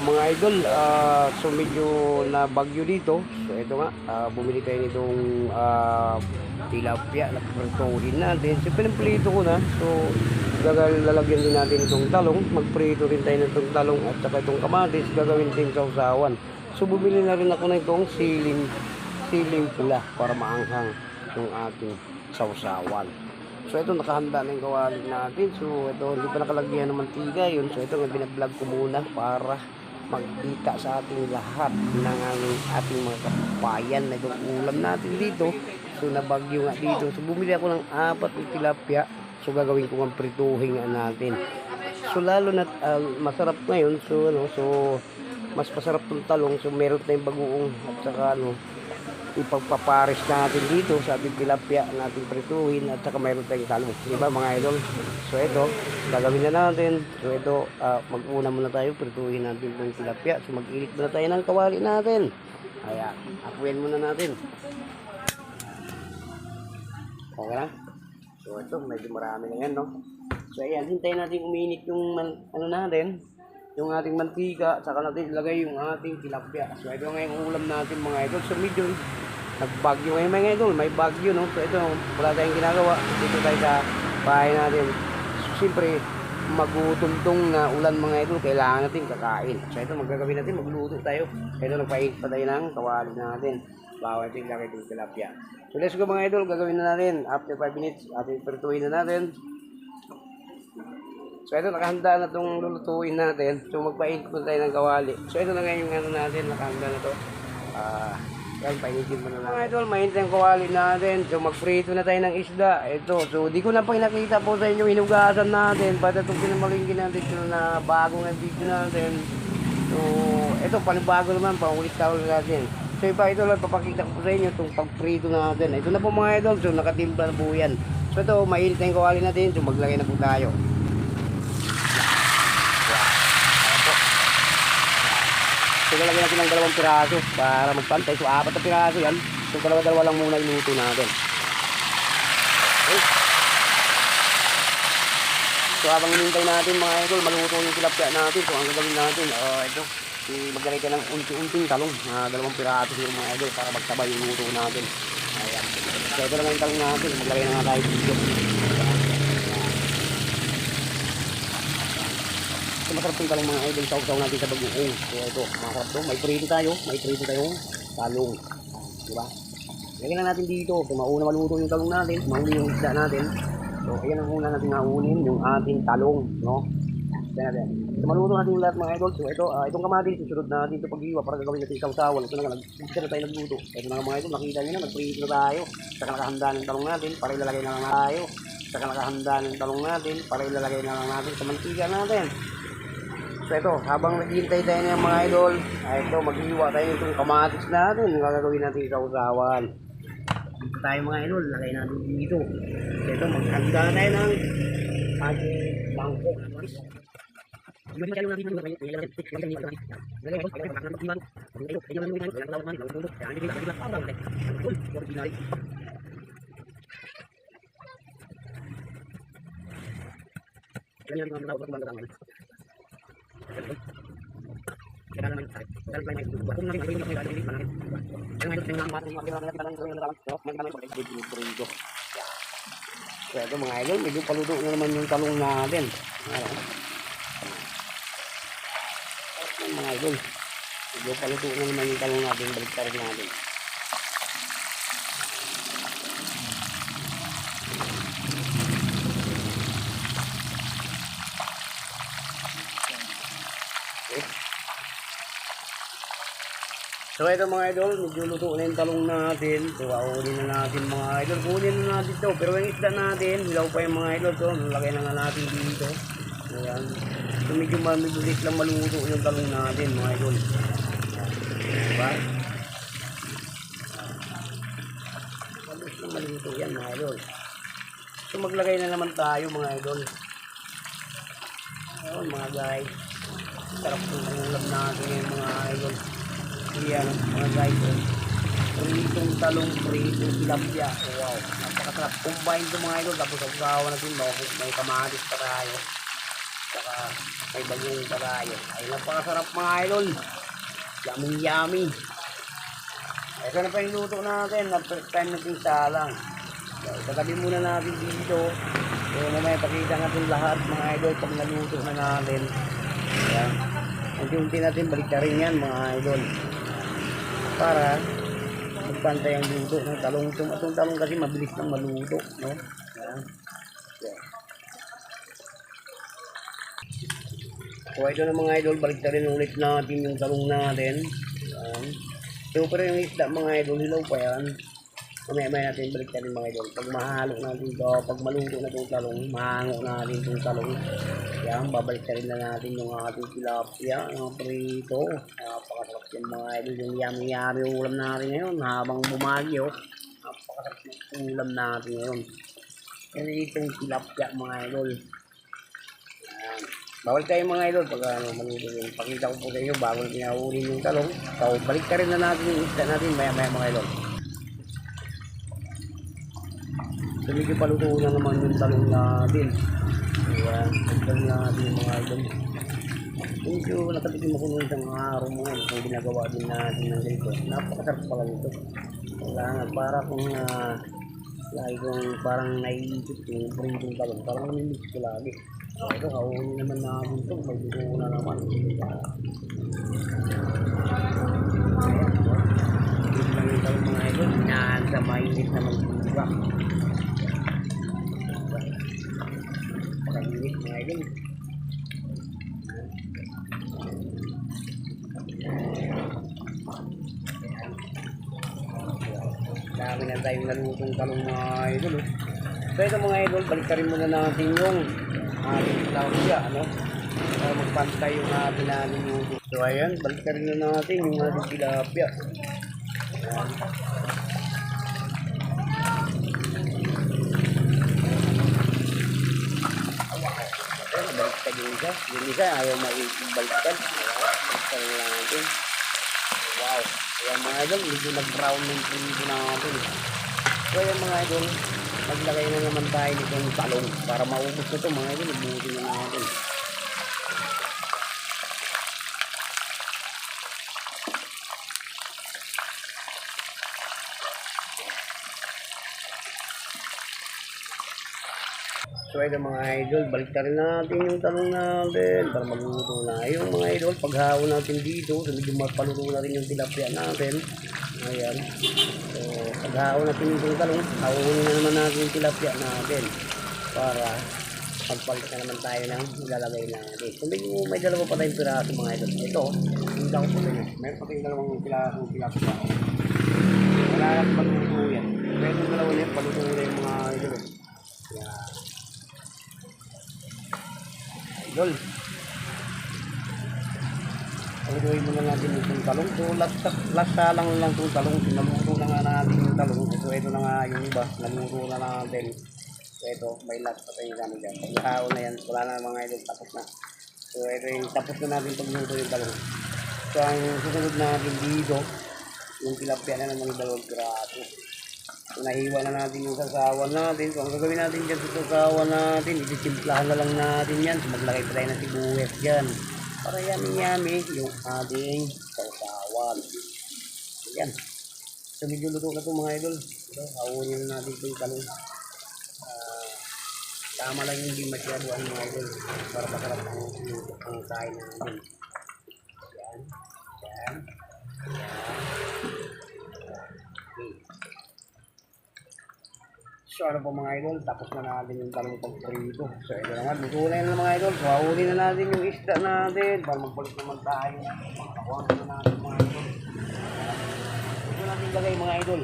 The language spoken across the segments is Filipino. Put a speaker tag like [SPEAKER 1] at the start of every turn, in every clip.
[SPEAKER 1] mga idol, ah, so medyo na bagyo dito. So ito nga, ah, bumili tayo nitong ah, tilapia na pritohin natin. So pinamplito ko na. So gagal lalagyan din natin itong talong. Magprito rin tayo nitong talong at saka itong kamatis gagawin din sa usawan. So bumili na rin ako na itong siling siling pula para maanghang yung ating sausawan. So ito nakahanda na yung kawali natin. So ito hindi pa nakalagyan ng mantika yun. So ito nga binablog ko muna para magkita sa ating lahat ng ating mga kapayan na itong ulam natin dito. So nabagyo nga dito. So bumili ako ng apat ng tilapia. So gagawin ko ang prituhin nga natin. So lalo na ah, masarap ngayon. So ano, so mas masarap tong talong. So meron tayong bagoong at saka ano, ipagpapares natin dito sa ating tilapia na ating prituhin at saka mayroon tayong talong. Di ba mga idol? So ito, gagawin na natin. So ito, ah, mag-una muna tayo, prituhin natin itong tilapia. So mag-init muna tayo ng kawali natin. Kaya, akuin muna natin. Okay na? So ito, medyo marami na yan, no? So ayan, hintayin natin uminit yung man, ano natin, yung ating mantika, saka natin ilagay yung ating tilapia. So ito nga yung ulam natin mga idol. So medyo nagbagyo ngayon mga idol, may bagyo no. So ito, wala tayong ginagawa. Dito tayo sa bahay natin. So siyempre, magutuntong na ulan mga idol, kailangan natin kakain. So ito, magagawin natin, magluto tayo. Ito, nagpainit pa tayo ng kawali natin. Bawal natin ilagay yung tilapia. So let's go mga idol, gagawin na natin. After 5 minutes, ating pertuin na natin. So ito nakahanda na itong lulutuin natin. So magpainit po tayo ng kawali. So ito na ngayon yung ano natin, nakahanda na to. Ah, yan, painitin mo na lang. Mga idol, mainit ang kawali natin. So magprito na tayo ng isda. Ito, so di ko na pinakita po sa inyo hinugasan natin. Pati itong pinamalingkin natin so, na bagong ang video natin. So, ito panibago naman, pangulit tawag natin. So iba ito lang papakita ko po sa inyo itong pagprito natin. Ito na po mga idol, so nakatimpla na po yan. So ito, mainit na yung kawali natin, so maglagay na po tayo. So lalagyan natin ng dalawang piraso para magpantay. So apat na piraso yan. So dalawa-dalawa lang muna iluto natin. Okay. So habang hinintay natin mga idol, maluto yung tilapia natin. So ang gagawin natin, uh, ito, si maglagay ka ng unti-unting talong. Uh, dalawang piraso yung mga idol para magsabay yung luto natin. Ayan. So ito lang yung talong natin. Maglagay na nga tayo dito. So masarap yung talong mga idol. Sausaw natin sa bagoong. So ito, masarap to. May prito tayo. May prito tayong talong. Diba? Lagyan na natin dito. So mauna maluto yung talong natin. Mahuli yung isda natin. So ayan ang una natin naunin. Yung ating talong. No? Kaya natin. So maluto natin yung lahat mga idol. So ito, ah, itong kamatis. Susunod na natin ito pag-iwa para gagawin natin sausawan. Ito na nga. Nag-isa na tayo nagluto. Ito na mga idol. Nakita nyo na. Nagprito na tayo. Saka nakahanda ng talong natin. Para ilalagay na lang tayo. Saka nakahanda ng talong natin. Para ilalagay na lang natin sa mantika natin. So ito, habang naghihintay tayo ng mga idol, ay ito, maghiwa tayo itong kamatis natin. Gagawin natin sa usawan. Dito tayo mga idol, lagay natin dito. So ito, maghanda tayo ng ating bangko. So ito mga idol, medyo paluto na naman yung talong natin. Ayan, mga idol, medyo paluto na naman yung talong natin, balik natin. So ito mga idol, medyo luto na yung talong natin. So aunin na natin mga idol. Kunin na natin to. Pero yung isda natin, hilaw pa yung mga idol. So lagay na nga natin dito. Ayan. So medyo mabilis lang maluto yung talong natin mga idol. Diba? Mabilis lang maluto yan mga idol. So maglagay na naman tayo mga idol. Ayun mga guys. Sarap ng ulam natin yung mga idol. Yan, mga guys. oh. Pritong talong, pritong tilapia. Wow, napakasarap. Combine ito mga idol. Tapos ang gawa natin, no? may kamatis pa tayo. Saka may bagong karayo. Ay, napakasarap mga idol. Yummy, yummy. Ito na pa yung luto natin. Na time natin salang. So, itatabi muna natin dito. So, mamaya pakita natin lahat mga idol pag naluto na natin. Ayan. Unti-unti natin balik na rin yan mga idol. Para magpantay ang luto ng talong. Itong, itong talong kasi mabilis nang maluto. No? Ayan. Ayan. So ito na mga idol, balik rin ulit natin yung talong natin. Ayan. So pero yung isda mga idol, hilaw pa yan. Mamaya-maya natin balik rin mga idol. Pag mahalo natin ito, pag maluto na itong talong, mahango natin itong talong. Yan, babalik na rin na natin yung ating tilapia, ang prito. Napakasarap yan mga idol, yung yummy-yummy ulam natin ngayon habang bumagyo. Napakasarap yung ulam natin ngayon. Yan itong tilapia mga idol. Ayan. Bawal kayo mga idol pag ano, maluto yun. Pakita ko po sa inyo bago na pinahuli yung talong. So, balik ka rin na natin yung isda natin maya maya mga idol. So, medyo paluto na naman yung talong natin. Ayan, pagdal natin yung mga idol. Medyo nakatikim ako nung isang araw mo kung ginagawa din natin ng ganito. Napakasarap pala nito. Kailangan para kung uh, lagi kong parang naiisip yung pritong talong. Parang namimix ko lagi. So, ito, kaunin naman natin ito. Magdugo na naman. Ayan. Dito lang yung talong mga idol. Naan sa mainit na magduga. Pakainit mga idol. Dami na tayong nalutong talong mga idol. oh. So ito mga idol, balik muna natin yung ating tilapia, ano? Para magpantay yung ating natin luto. So ayan, balik na natin yung ating tilapia. Ayan. Baliktad yung isa. Yung isa, ayaw maibaliktad. Baliktad na natin. Wow. Ayan mga idol, medyo nag-brown yung prito natin. So ayan mga idol, maglagay na naman tayo nitong talong para maubos na ito mga idol, ubusin na natin. So ito mga idol, balik na rin natin yung talong natin para magluto na. Yung mga idol, paghawon natin dito, so medyo mapaluto na rin yung tilapia natin. Ayan. So paghawon natin yung talong, hawunin na naman natin yung tilapia natin para pagpalit na naman tayo ng ilalagay natin. So medyo may dalawa pa tayong piraso mga idol. Ito, hindi ako po tayo. Meron pa tayong dalawang piraso tilapia. Wala lang paluto yan. Meron dalawa na yan, paluto na yung mga idol. Yan. Idol. Palutuin muna natin itong talong. So, last, last lang lang itong talong. Naluto na nga natin yung talong. So, ito na nga yung iba. Naluto na natin. So, ito, may last pa tayo kami dyan. Pag nakao na yan, wala na mga idol. Tapos na. So, ito yung tapos na natin pagluto yung talong. So, ang susunod natin dito, yung tilapia na naman yung dalawang piraso. So, nahiwa na natin yung sasawan natin. So, ang gagawin natin dyan sa sasawan natin, isisimplahan na lang natin yan. So, maglagay pa tayo ng sibuyas dyan. Para yummy-yummy yung ating sasawan. Yan. So, medyo luto na ito mga idol. So, hawunin na natin ito yung talong. Ah, tama lang hindi masyado ang mga idol. Para masarap ang, ang kain natin. Yan. Yan. Yan. So ano po mga idol, tapos na natin yung talong pagprito. So ito naman, luto na yun mga idol. So hahuli na natin yung isda natin para magpalit naman tayo. Pakakuha na natin mga idol. Ito natin lagay mga idol.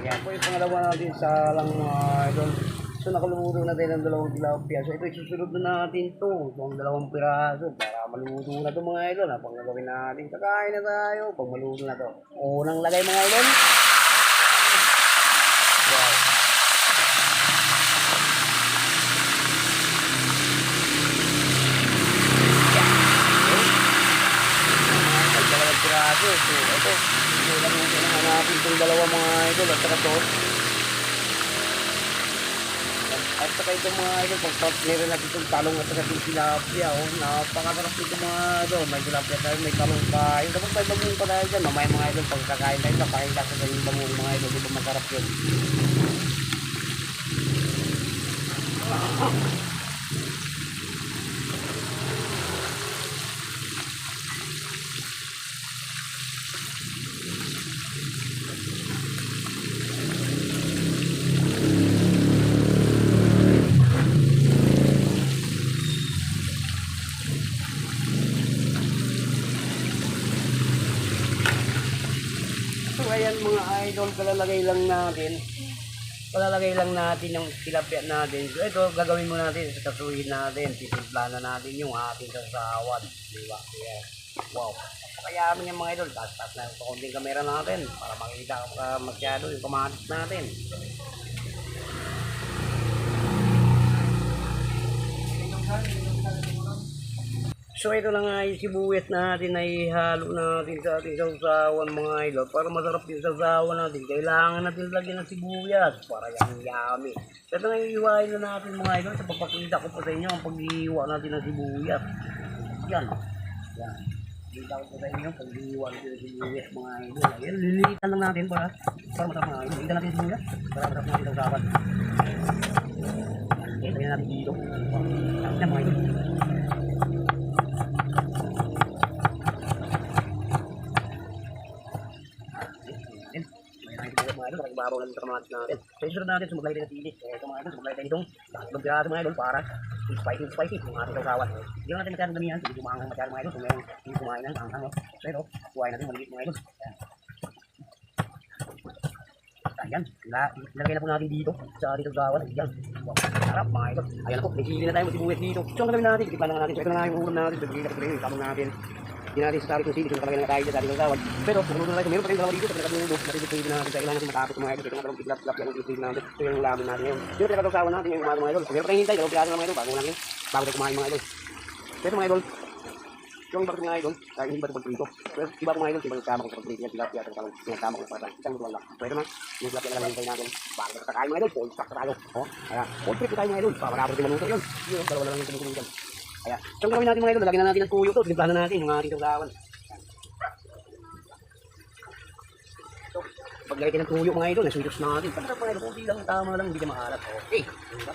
[SPEAKER 1] Ayan po yung pangalawa natin sa lang mga idol. So nakalumuto na tayo ng dalawang tilapia. So ito isusunod na natin to. So ang dalawang piraso para maluto na to mga idol. Habang gagawin natin, kakain na tayo pag maluto na to. Unang lagay mga idol. Wow. Ay, dalawang piraso. So, ito. Naluto na nga natin itong dalawa mga idol. At saka to. At saka itong mga idol, pag-partner natin itong talong at saka itong tilapia, oh, napakasarap ito mga idol, may tilapia tayo, may talong pa, yung dapat tayo bangung pa tayo dyan, mamaya mga idol, pag kakain tayo, papakita ko sa yung bangung mga idol, di ba masarap yun. So ayan mga idol, kalalagay lang natin. Kalalagay lang natin yung tilapia natin. So ito, gagawin mo natin, kasuhin natin, titimpla na natin yung ating sasawan. Di ba? Ayan. Wow. Napakayaman yung mga idol. Taas-taas na ito konting kamera natin para makita uh, masyado yung kamatis natin. So ito na nga yung sibuyas natin na ihalo natin sa ating sausawan mga idol para masarap yung sausawan natin. Kailangan natin lagyan ng sibuyas para yung yummy. So ito nga iiwain na natin mga idol sa papakita ko po sa inyo ang pag-iiwa natin ng sibuyas. Yan. Yan. Kita ko po sa inyo pag-iiwa natin ng sibuyas mga idol. Ayan, lilitan lang natin para para masarap mga idol. Lilitan natin sibuyas para masarap yung sausawan. Okay, lagyan natin dito. Yan mga idol. Mga idol, ibabaw lang sa kamatis natin. Isunod natin, sumuglay din ng tilis. Eh, ito mga idol, sumuglay din itong tatlong piraso mga idol para spicy, spicy, yung ating sausawan. Hindi natin masyadong damihan, hindi kumahangang masyadong mga idol, kung meron hindi kumain ng anghang. no? So, ito, kuhain natin maliit mga idol. Ayan. Ayan, na po natin dito sa ating sausawan. Ayan, sarap mga idol. Ayan po, may sili na tayo, may sibuyas dito. So, ang natin, titipan lang natin. So, ito na nga yung ulam natin. So, bigyan natin tamang natin. Hindi natin sa yung sili, so nakalagay na tayo sa ating sausawan. Pero, kung na tayo, meron pa rin dalawa dito sa pinakadulo. Natin yung sili natin, kailangan natin matapos mga idol. Ito nga dalawang iglap-glap yung sili natin. Ito yung lamin natin ngayon. Dito pinakasausawan natin yung mga idol. Kung meron pa rin hintay, dalawang piraso na mga idol, bago natin, bago tayo kumain mga idol. Ito mga idol, yung iba ko mga idol, dahil hindi ba ito pagprito. Pero iba ko mga idol, iba nagkama ko sa pagprito yan, tilapia, at parang nagkama ko para isang lutuan lang. Pwede na, yung tilapia na lang hintay natin. Bago na kakain mga idol, full stock tayo. O, kaya, full trip tayo mga idol, para marapot din maluto yun. Yun, dalawa na lang yung tumutuloy dyan. Kaya, so ang gawin natin mga idol, lagyan na natin ng tuyo to, timplahan na natin yung ating sausawan. So, paglagay ng tuyo mga idol, nasuitos natin. Pagkatapos mga idol, kunti lang, tama lang, hindi na maalat. Okay, diba?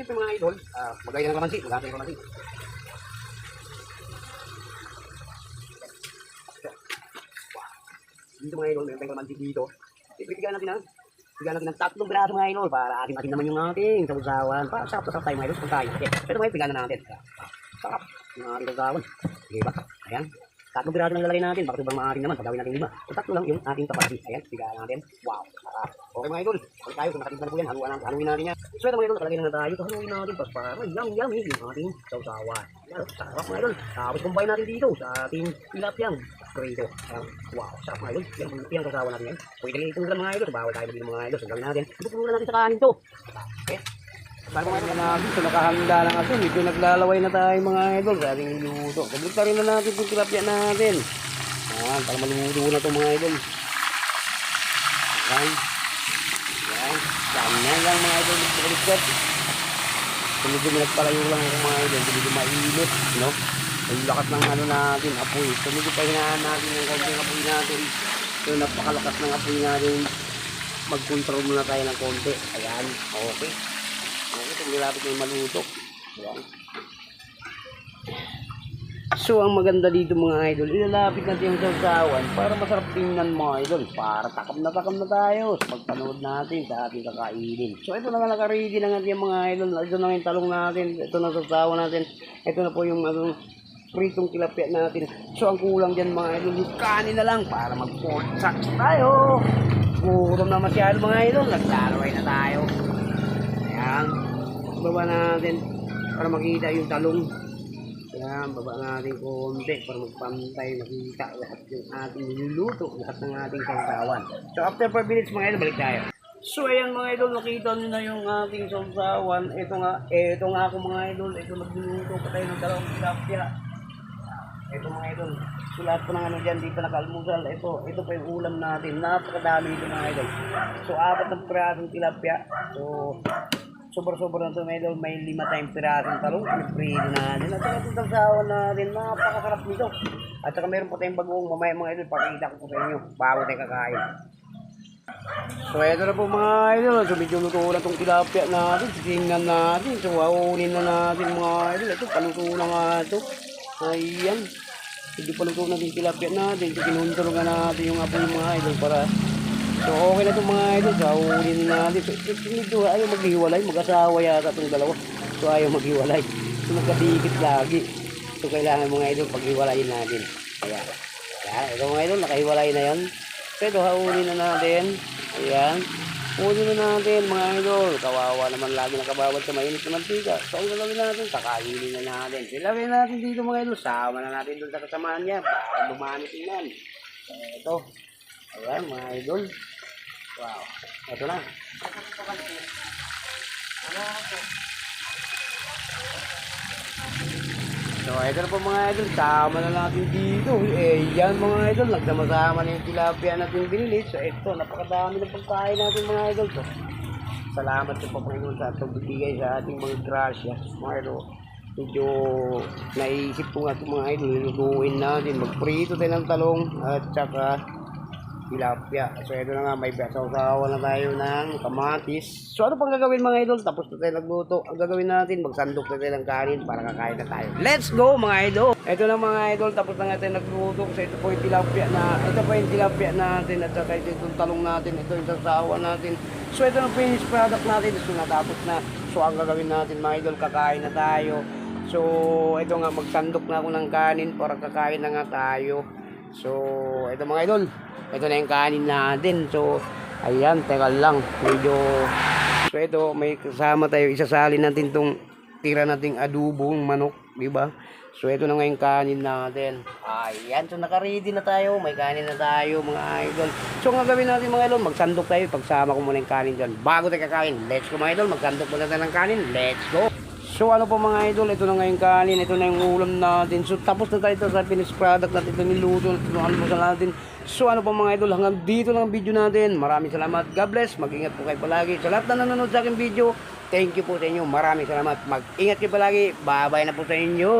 [SPEAKER 1] Ito mga idol, ah, maglagay ng kamansi, maglagay ng kamansi. dito mga idol, meron tayong kalamansi dito. Ipitigan natin ng Natin ng tatlong braso mga idol para ating atin naman yung ating sausawan. Para sarap na sarap tayo mga idol kung tayo. Okay. Pero mga bigyan na natin. Sarap yung ating sausawan. Sige ba? Ayan. Tatlong braso lang lalagay natin. Baka sobrang maating naman. Pagawin natin lima. So tatlo lang yung ating kapatid. Ayan. Bigyan natin. Wow. Sarap. Okay mga idol. Kung tayo, kung nakatimpla na po yan, haluan natin, haluin natin yan. So ito mga idol, nakalagay na na tayo. So haluin natin. Tapos para yum yum yung ating sausawan. Sarap mga idol. Tapos combine natin dito sa ating tilapiyang prito. Ayan. Wow, sarap mga idol. Yan, yan kasawa natin yan. Lang itong lang mga idol. Bawal tayo maging mga idol. So gawin natin. Ito natin sa kanin to. Okay. Mga natin, so nakahanda na kasi. Medyo naglalaway na tayo mga idol sa ating luto. Sablit rin na natin itong tilapia natin. Ayan, para maluto na itong mga idol. Ayan. Ayan. Ganyan lang mga idol. So medyo nagpalayo lang ako mga idol. Medyo mainit. No? Ang lakas ng ano natin, apoy. So medyo pahinaan natin yung konting apoy natin. So napakalakas ng apoy natin. Mag-control muna tayo ng konti. Ayan, okay. So malapit na yung maluto. Ayan. So ang maganda dito mga idol, ilalapit natin yung sausawan para masarap tingnan mga idol. Para takam na takam na tayo sa natin sa ating kakainin. So ito na nga nakaready na nga yung mga idol. Ito na yung talong natin. Ito na sausawan natin. Ito na po yung ano, pritong tilapia natin. So ang kulang dyan mga idol, yung kanin na lang para mag-pork chops tayo. Gutom na masyado mga idol, naglalaway na tayo. Ayan, baba natin para makita yung talong. Ayan, baba natin konti para magpantay, makita lahat yung ating niluluto, lahat ng ating sausawan. So after 4 minutes mga idol, balik tayo. So ayan mga idol, nakita nyo na yung ating sausawan. Ito nga, ito nga ako mga idol, ito nagluluto pa tayo ng dalawang tilapia. ito mga idol. So lahat po ng ano dyan, di pa nakalmusal. Ito, ito pa yung ulam natin. Napakadami dito mga idol. So apat ng pirasong tilapia. So sobra-sobra na idol. May lima tayong pirasong talong. Piniprito natin. At saka itong talsawan natin. Napakasarap nito. At saka meron pa tayong bagong mamaya mga idol. Pakita ko po sa inyo. Bago tayo kakain. So ito na po mga idol, so medyo luto na itong tilapia natin, titingnan natin, so waunin na natin mga idol, ito paluto na nga ito, ayan, hindi paluto na din tilapia natin, so kinuntulong na natin yung apoy mga idol para, so okay na itong mga idol, so waunin na natin, so ito medyo ayaw maghiwalay, mag-asawa yata itong dalawa, so ayaw maghiwalay, so magkadikit lagi, so kailangan mga idol paghiwalayin natin, kaya, kaya ito mga idol, nakahiwalay na yan, pero haunin na natin. Ayan. Haunin na natin mga idol. Kawawa naman lagi nakabawad sa mainit na mantika. So ang gagawin natin, kakainin na natin. Ilagay natin dito mga idol. Sama na natin doon sa kasamaan niya para lumanit yan. So ito. Ayan mga idol. Wow. Ito na. So, na po mga idol, sama na natin dito. Eh, yan mga idol, nagsama-sama na yung tilapia natin binili. So, ito, napakadami ng pagkain natin mga idol. So, salamat po Panginoon sa pagbibigay sa ating mga grasya. Mga idol, medyo naisip ko nga ito mga idol, lulutuin natin. Magprito tayo ng talong at saka tilapia. So, ito na nga, may sasawa na tayo ng kamatis. So, ano pang gagawin mga idol? Tapos na tayo nagluto. Ang gagawin natin, magsandok na tayo ng kanin para kakain na tayo. Let's go mga idol! Ito na mga idol, tapos na nga tayo nagluto. So, ito po yung tilapia na, ito po yung tilapia natin at saka ito yung talong natin, ito yung sasawa natin. So, ito na finished product natin. So, natapos na. So, ang gagawin natin mga idol, kakain na tayo. So, ito nga, magsandok na ako ng kanin para kakain na nga tayo. So, ito mga idol, ito na yung kanin natin. So, ayan, teka lang. Medyo, so ito, may kasama tayo. Isasali natin tong tira nating adubong manok, di ba? So, ito na nga yung kanin natin. Ayan, so naka-ready na tayo. May kanin na tayo, mga idol. So, ang gagawin natin mga idol, magsandok tayo. Pagsama ko muna yung kanin dyan. Bago tayo kakain, let's go mga idol. Magsandok muna tayo ng kanin. Let's go! So ano po mga idol, ito na nga yung kanin, ito na yung ulam natin. So tapos na tayo sa finished product natin, ito niluto, ito ang almusal natin. So ano po mga idol, hanggang dito lang ang video natin. Maraming salamat, God bless, mag-ingat po kayo palagi. Sa lahat na nanonood sa aking video, thank you po sa inyo, maraming salamat. Mag-ingat kayo palagi, bye-bye na po sa inyo.